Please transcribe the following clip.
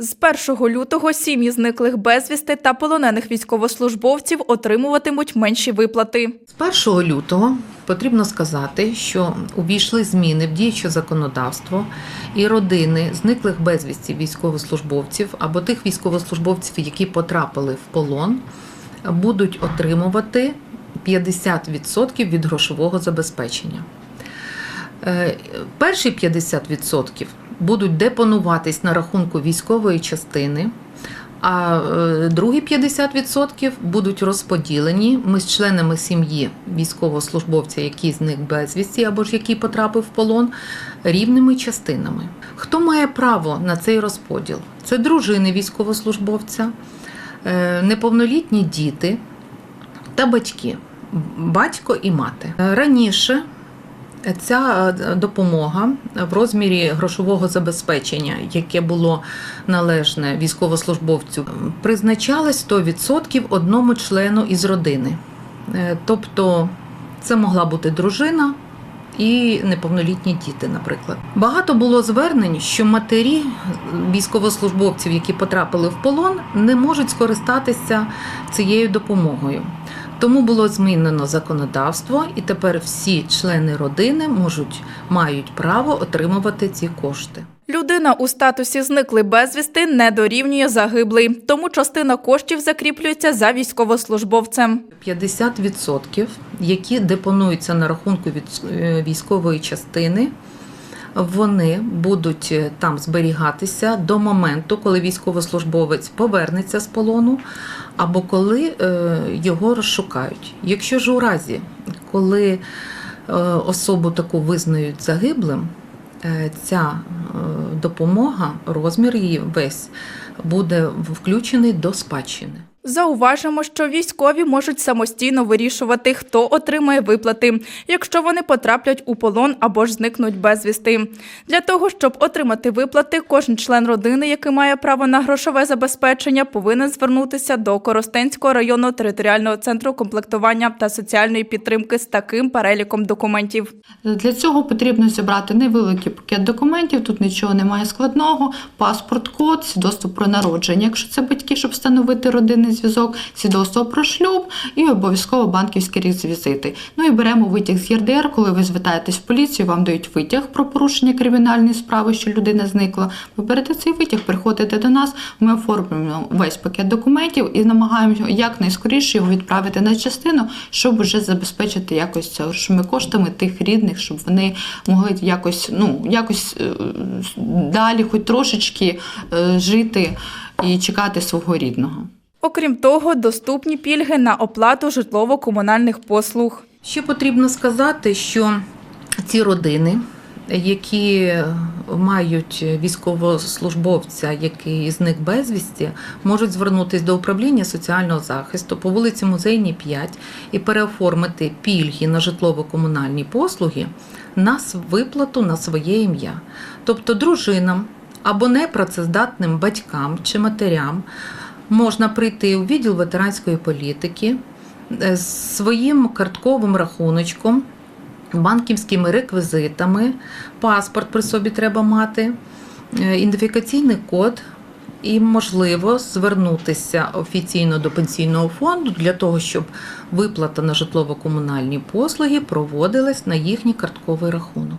З 1 лютого сім'ї зниклих безвісти та полонених військовослужбовців отримуватимуть менші виплати. З 1 лютого потрібно сказати, що увійшли зміни в діюче законодавство, і родини зниклих безвісті військовослужбовців або тих військовослужбовців, які потрапили в полон, будуть отримувати 50% від грошового забезпечення. Е, Перші 50% будуть депонуватись на рахунку військової частини, а е, другі 50% будуть розподілені ми з членами сім'ї військовослужбовця, який зник безвісті або ж який потрапив в полон, рівними частинами. Хто має право на цей розподіл? Це дружини військовослужбовця, е, неповнолітні діти та батьки, батько і мати. Е, Раніше Ця е, допомога в розмірі грошового забезпечення, яке було належне військовослужбовцю, призначалась 100% одному члену із родини. Е, Тобто це могла бути дружина і неповнолітні діти, наприклад. Багато було звернень, що матері військовослужбовців, які потрапили в полон, не можуть скористатися цією допомогою. Тому було змінено законодавство, і тепер всі члени родини можуть мають право отримувати ці кошти. Людина у статусі зниклий безвісти не дорівнює загиблий, тому частина коштів закріплюється за військовослужбовцем. 50%, які депонуються на рахунку від е, військової частини, вони будуть е, там зберігатися до моменту, коли військовослужбовець повернеться з полону, або коли е, його розшукають. Якщо ж у разі, коли е, особу таку визнають загиблим, ця допомога, розмір її весь буде включений до спадщини. Зауважимо, що військові можуть самостійно вирішувати, хто отримає виплати, якщо вони потраплять у полон або ж зникнуть безвісти. Для того, щоб отримати виплати, кожен член родини, який має право на грошове забезпечення, повинен звернутися до Коростенського районного територіального центру комплектування та соціальної підтримки з таким переліком документів. Для цього потрібно зібрати невеликий пакет документів, тут нічого немає складного, паспорт, код, свідоцтво про народження, якщо це батьки, щоб встановити родинний зв'язок, свідоцтво про шлюб і обов'язково банківські реквізити. Ну і беремо витяг з ЄРДР, коли ви звертаєтесь в поліцію, вам дають витяг про порушення кримінальної справи, що людина зникла. Ви берете цей витяг, приходите до нас, ми оформлюємо весь пакет документів і намагаємося якнайскоріше його відправити на частину, щоб вже забезпечити якось грошовими коштами тих рідних, щоб вони могли якось, ну, якось е, далі, хоч трошечки е, жити і чекати свого рідного. Окрім того, доступні пільги на оплату житлово-комунальних послуг. Ще потрібно сказати, що ці родини, які мають військовослужбовця, який зник безвісті, можуть звернутися до управління соціального захисту по вулиці Музейній 5 і переоформити пільги на житлово-комунальні послуги на виплату на своє ім'я. Тобто дружинам або непрацездатним батькам чи матерям можна прийти у відділ ветеранської політики е, з своїм картковим рахуночком, банківськими реквізитами, паспорт при собі треба мати, е, ідентифікаційний код. І можливо звернутися офіційно до пенсійного фонду для того, щоб виплата на житлово-комунальні послуги проводилась на їхній картковий рахунок.